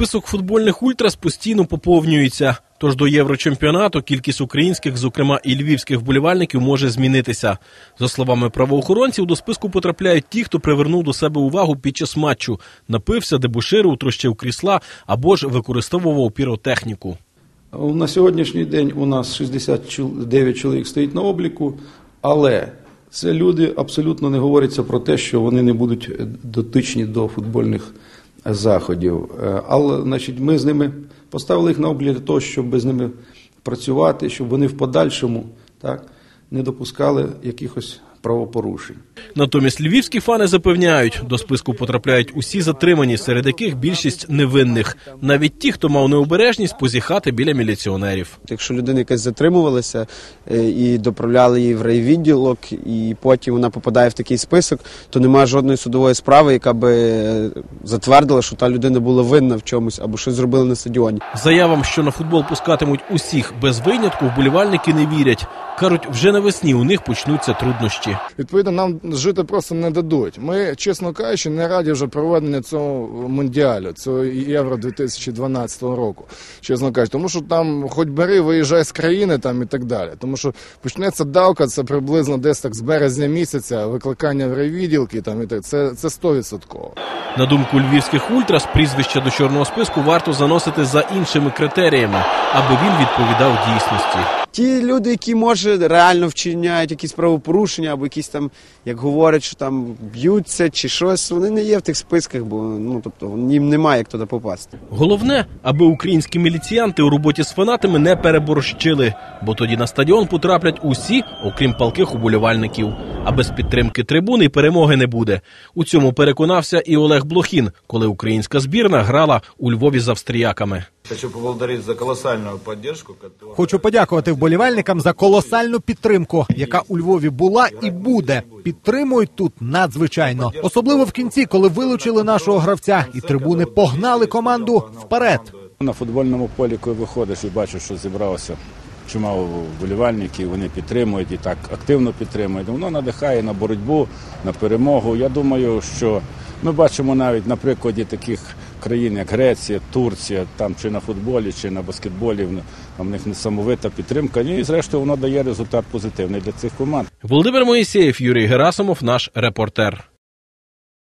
Список футбольних ультрас постійно поповнюється. Тож до єврочемпіонату кількість українських, зокрема і львівських вболівальників, може змінитися. За словами правоохоронців, до списку потрапляють ті, хто привернув до себе увагу під час матчу, напився, дебуширив, трощив крісла або ж використовував піротехніку. На сьогоднішній день у нас 69 чоловік стоїть на обліку, але це люди абсолютно не говориться про те, що вони не будуть дотичні до футбольних заходів. Е, Але значить, ми з ними поставили їх на облік для того, щоб з ними працювати, щоб вони в подальшому так, не допускали якихось правопорушень. Натомість львівські фани запевняють, до списку потрапляють усі затримані, серед яких більшість невинних, навіть ті, хто мав необережність позіхати біля міліціонерів. Якщо людина якась затримувалася е, і доправляли її в райвідділок, і потім вона попадає в такий список, то немає жодної судової справи, яка би е, затвердила, що та людина була винна в чомусь або щось зробила на стадіоні. Заявам, що на футбол пускатимуть усіх без винятку, вболівальники не вірять. Кажуть, вже навесні у них почнуться труднощі. Відповідно, нам жити просто не дадуть. Ми, чесно кажучи, не раді вже проведення цього мундіалю, цього євро 2012 року. Чесно кажучи, тому що там, хоч бери, виїжджай з країни там і так далі. Тому що почнеться давка, це приблизно десь так з березня місяця, викликання в райвідділки, там і так. Це це 100%. На думку львівських ультрас, прізвище до чорного списку варто заносити за іншими критеріями, аби він відповідав дійсності. Ті люди, які може реально вчиняють якісь правопорушення, або якісь там, як говорять, що там б'ються чи щось, вони не є в тих списках, бо ну тобто їм немає як туди попасти. Головне, аби українські міліціянти у роботі з фанатами не переборщили, бо тоді на стадіон потраплять усі, окрім палких уболівальників. А без підтримки трибуни перемоги не буде. У цьому переконався і Олег Блохін, коли українська збірна грала у Львові з австріяками. Хочу поблагодарить за колоссальную поддержку, которую... Хочу подякувати вболівальникам за колосальну підтримку, яка у Львові була і буде. Підтримують тут надзвичайно, особливо в кінці, коли вилучили нашого гравця, і трибуни погнали команду вперед. На футбольному полі, коли виходиш і бачиш, що зібралося чимало вболівальників, вони підтримують і так активно підтримують. Воно надихає на боротьбу, на перемогу. Я думаю, що ми бачимо навіть на прикладі таких країн, як Греція, Турція, там чи на футболі, чи на баскетболі, там в них несамовита підтримка. І зрештою воно дає результат позитивний для цих команд. Володимир Моїсеєв, Юрій Герасимов, наш репортер.